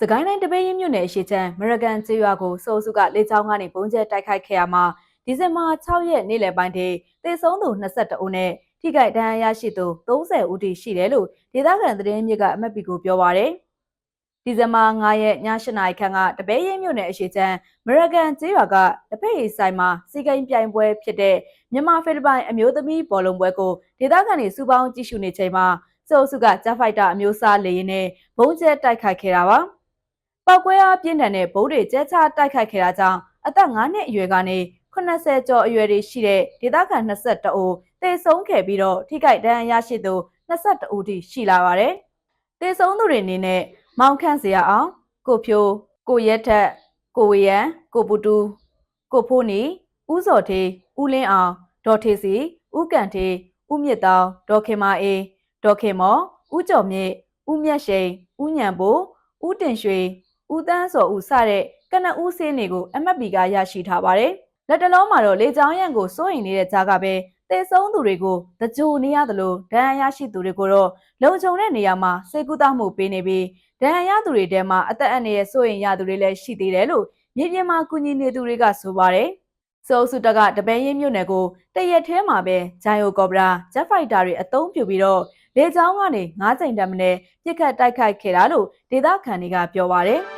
စကိုင်းတိုင်းတပည့်ရင်မြို့နယ်အရှိချမ်းမရကန်ကျေးရွာကိုစိုးစုကလေကြောင်းကနေပုံကျဲတိုက်ခိုက်ခဲ့ရမှာဒီဇင်ဘာ6ရက်နေ့လယ်ပိုင်းထိသေဆုံးသူ22ဦးနဲ့ထိခိုက်ဒဏ်ရာရရှိသူ30ဦးတိရှိတယ်လို့ဒေသခံသတင်းမြစ်ကအမတ်ပီကိုပြောပါရယ်ဒီဇင်ဘာ9ရက်ည7:00နာရီခန့်ကတပည့်ရင်မြို့နယ်အရှိချမ်းမရကန်ကျေးရွာကတပည့်ရီဆိုင်မှာစီကိန်းပြိုင်ပွဲဖြစ်တဲ့မြန်မာဖိလစ်ပိုင်အမျိုးသမီးဘောလုံးပွဲကိုဒေသခံတွေစူပေါင်းကြည့်ရှုနေချိန်မှာ စိုးစုကဂျက်ဖိုက်တာအမျိုးအစားလေရင်နဲ့ဘုံကျဲတိုက်ခိုက်ခဲ့တာပါပောက်ကွဲအားပြင်းထန်တဲ့ဘုံတွေကျဲချတိုက်ခိုက်ခဲ့တာကြောင့်အသက်9နှစ်အရွယ်ကနေ80ကျော်အရွယ်တွေရှိတဲ့ဒေသခံ22ဦးသေဆုံးခဲ့ပြီးတော့ထိခိုက်ဒဏ်ရာရရှိသူ22ဦးထိရှိလာပါတယ်။သေဆုံးသူတွေအနေနဲ့မောင်ခန့်စရာအောင်ကိုဖြိုးကိုရက်ထက်ကိုဝေယံကိုပူတူကိုဖိုးနီဦးစော်ထေးဦးလင်းအောင်ဒေါ်ထေးစီဦးကန်ထေးဦးမြင့်တောင်ဒေါ်ခင်မာအေး ဒေါ်ခင်မော်ဦးကျော်မြင့်ဦးမြတ်ရှိန်ဦးညံဘိုးဦးတင်ရွှေဦးတန်းစော်ဦးစတဲ့ကနဦးစင်းတွေကို MFB ကရရှိထားပါတယ်။လက်တလုံးမှာတော့လေချောင်းရံကိုစိုးရိမ်နေတဲ့ကြားကပဲတေဆုံးသူတွေကိုတကြိုနေရသလိုဒဏ်ရာရရှိသူတွေကိုတော့လုံခြုံတဲ့နေရာမှာစေကူတာမှုပေးနေပြီးဒဏ်ရာရသူတွေထဲမှာအသက်အန္တရာယ်စိုးရိမ်ရသူတွေလည်းရှိသေးတယ်လို့မြေပြင်မှာကူညီနေသူတွေကဆိုပါတယ်။စိုးစုတကတပန်းရင်းမြို့နယ်ကိုတရက်ထဲမှာပဲဂျိုင်ယိုကော်ဘရာဂျက်ဖိုက်တာတွေအသုံးပြုပြီးတော့ လေကြောင်းကနေ9ကြိမ်တက်မနဲ့ပြစ်ခတ်တိုက်ခိုက်ခဲ့တာလို့ဒေသခံတွေကပြောပါတယ်။